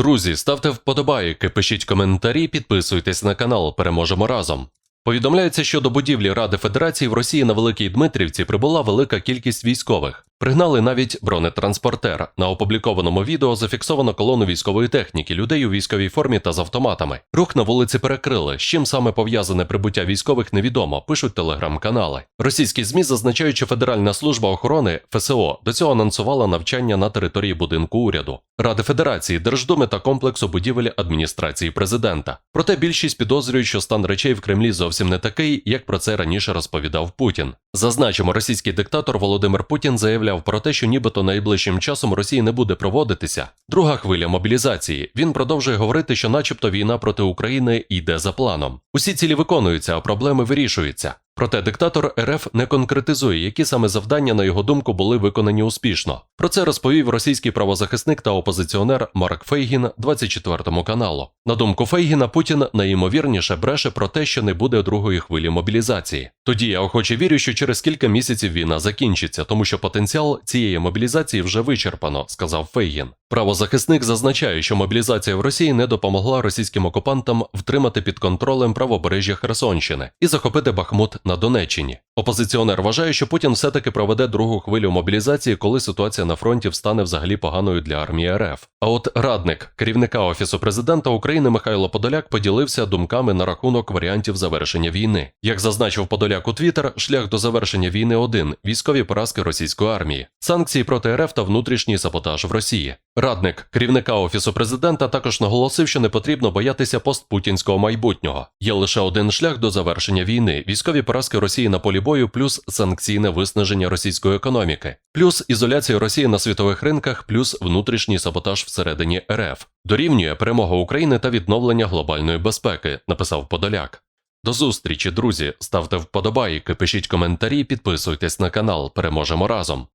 Друзі, ставте вподобайки, пишіть коментарі, підписуйтесь на канал. Переможемо разом. Повідомляється, що до будівлі Ради Федерації в Росії на Великій Дмитрівці прибула велика кількість військових. Пригнали навіть бронетранспортер. На опублікованому відео зафіксовано колону військової техніки, людей у військовій формі та з автоматами. Рух на вулиці перекрили. З чим саме пов'язане прибуття військових, невідомо. Пишуть телеграм-канали. Російські змі зазначають, що Федеральна служба охорони ФСО до цього анонсувала навчання на території будинку уряду, Ради Федерації, Держдуми та комплексу будівель адміністрації президента. Проте більшість підозрюють, що стан речей в Кремлі зовсім не такий, як про це раніше розповідав Путін. Зазначимо, російський диктатор Володимир Путін заявляв про те, що нібито найближчим часом Росії не буде проводитися друга хвиля мобілізації. Він продовжує говорити, що, начебто, війна проти України йде за планом. Усі цілі виконуються, а проблеми вирішуються. Проте диктатор РФ не конкретизує, які саме завдання, на його думку, були виконані успішно. Про це розповів російський правозахисник та опозиціонер Марк Фейгін 24 каналу. На думку Фейгіна, Путін найімовірніше бреше про те, що не буде другої хвилі мобілізації. Тоді я охоче вірю, що через кілька місяців війна закінчиться, тому що потенціал цієї мобілізації вже вичерпано, сказав Фейгін. Правозахисник зазначає, що мобілізація в Росії не допомогла російським окупантам втримати під контролем правобережжя Херсонщини і захопити Бахмут на Донеччині. Опозиціонер вважає, що Путін все-таки проведе другу хвилю мобілізації, коли ситуація на фронті встане взагалі поганою для армії РФ. А от радник керівника офісу президента України Михайло Подоляк поділився думками на рахунок варіантів завершення війни. Як зазначив Подоляк у Твіттер, шлях до завершення війни один військові поразки російської армії, санкції проти РФ та внутрішній саботаж в Росії. Радник керівника офісу президента також наголосив, що не потрібно боятися постпутінського майбутнього. Є лише один шлях до завершення війни: військові поразки Росії на полі бою, плюс санкційне виснаження російської економіки, плюс ізоляція Росії на світових ринках, плюс внутрішній саботаж всередині РФ. Дорівнює перемога України та відновлення глобальної безпеки, написав Подоляк. До зустрічі, друзі. Ставте вподобайки, пишіть коментарі, підписуйтесь на канал. Переможемо разом.